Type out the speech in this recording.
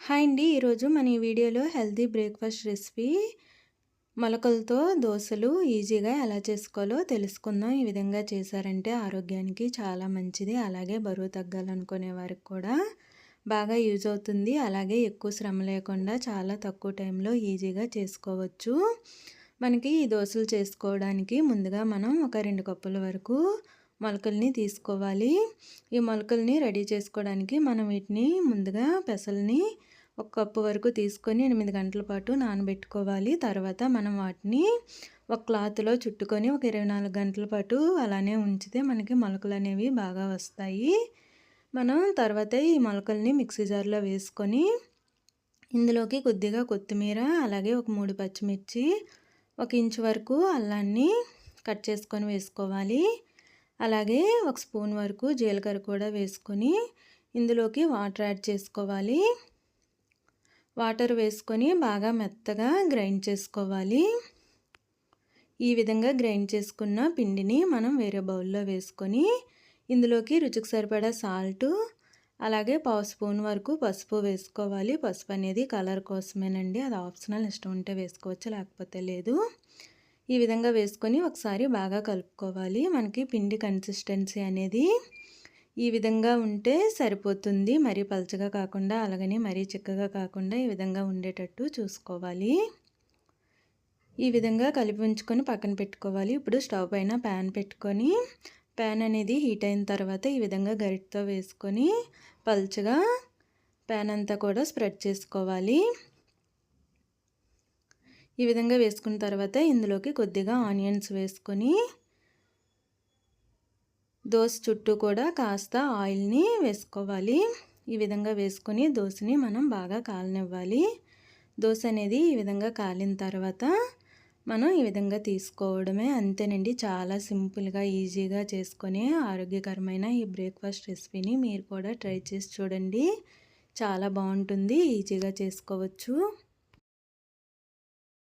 Hi అండి. ఈరోజు మన ఈ వీడియోలో హెల్తీ బ్రేక్ఫాస్ట్ రెసిపీ మొలకలతో దోశలు ఈజీగా ఎలా చేసుకోవాలో తెలుసుకుందాం. ఈ విధంగా చేశారంటే ఆరోగ్యానికి చాలా మంచిది. అలాగే బరువు తగ్గాలనుకునే వారికి కూడా బాగా యూజ్ అవుతుంది. అలాగే ఎక్కువ శ్రమ లేకుండా చాలా తక్కువ టైంలో ఈజీగా చేసుకోవచ్చు. మనకి ఈ దోశలు చేసుకోవడానికి ముందుగా మనం ఒక రెండు కప్పుల వరకు మొలకల్ని తీసుకోవాలి. ఈ మొలకల్ని రెడీ చేసుకోవడానికి మనం వీటిని ముందుగా పెసల్ని ఒక కప్పు వరకు తీసుకొని ఎనిమిది గంటల పాటు నానబెట్టుకోవాలి. తర్వాత మనం వాటిని ఒక క్లాత్లో చుట్టుకొని ఒక ఇరవై నాలుగు గంటల పాటు అలానే ఉంచితే మనకి మొలకలు అనేవి బాగా వస్తాయి. మనం తర్వాత ఈ మొలకల్ని మిక్సీ జార్లో వేసుకొని ఇందులోకి కొద్దిగా కొత్తిమీర అలాగే ఒక మూడు పచ్చిమిర్చి ఒక ఇంచు వరకు అల్లాన్ని కట్ చేసుకొని వేసుకోవాలి. అలాగే ఒక స్పూన్ వరకు జీలకర్ర కూడా వేసుకొని ఇందులోకి వాటర్ యాడ్ చేసుకోవాలి. వాటర్ వేసుకొని బాగా మెత్తగా గ్రైండ్ చేసుకోవాలి. ఈ విధంగా గ్రైండ్ చేసుకున్న పిండిని మనం వేరే బౌల్లో వేసుకొని ఇందులోకి రుచికి సరిపడా సాల్టు అలాగే పావు స్పూన్ వరకు పసుపు వేసుకోవాలి. పసుపు అనేది కలర్ కోసమేనండి. అది ఆప్షనల్ ఇష్టం ఉంటే వేసుకోవచ్చు లేకపోతే లేదు. ఈ విధంగా వేసుకొని ఒకసారి బాగా కలుపుకోవాలి. మనకి పిండి కన్సిస్టెన్సీ అనేది ఈ విధంగా ఉంటే సరిపోతుంది. మరీ పలచగా కాకుండా అలాగని మరీ చిక్కగా కాకుండా ఈ విధంగా ఉండేటట్టు చూసుకోవాలి. ఈ విధంగా కలిపి ఉంచుకొని పక్కన పెట్టుకోవాలి. ఇప్పుడు స్టవ్ పైన ప్యాన్ పెట్టుకొని ప్యాన్ అనేది హీట్ అయిన తర్వాత ఈ విధంగా గరిటతో వేసుకొని పలచగా ప్యాన్ అంతా కూడా స్ప్రెడ్ చేసుకోవాలి. ఈ విధంగా వేసుకున్న తర్వాత ఇందులోకి కొద్దిగా ఆనియన్స్ వేసుకొని దోశ చుట్టూ కూడా కాస్త ఆయిల్ని వేసుకోవాలి. ఈ విధంగా వేసుకొని దోశని మనం బాగా కాలనివ్వాలి. దోశ అనేది ఈ విధంగా కాలిన తర్వాత మనం ఈ విధంగా తీసుకోవడమే అంతేనండి. చాలా సింపుల్గా ఈజీగా చేసుకునే ఆరోగ్యకరమైన ఈ బ్రేక్ఫాస్ట్ రెసిపీని మీరు కూడా ట్రై చేసి చూడండి. చాలా బాగుంటుంది ఈజీగా చేసుకోవచ్చు.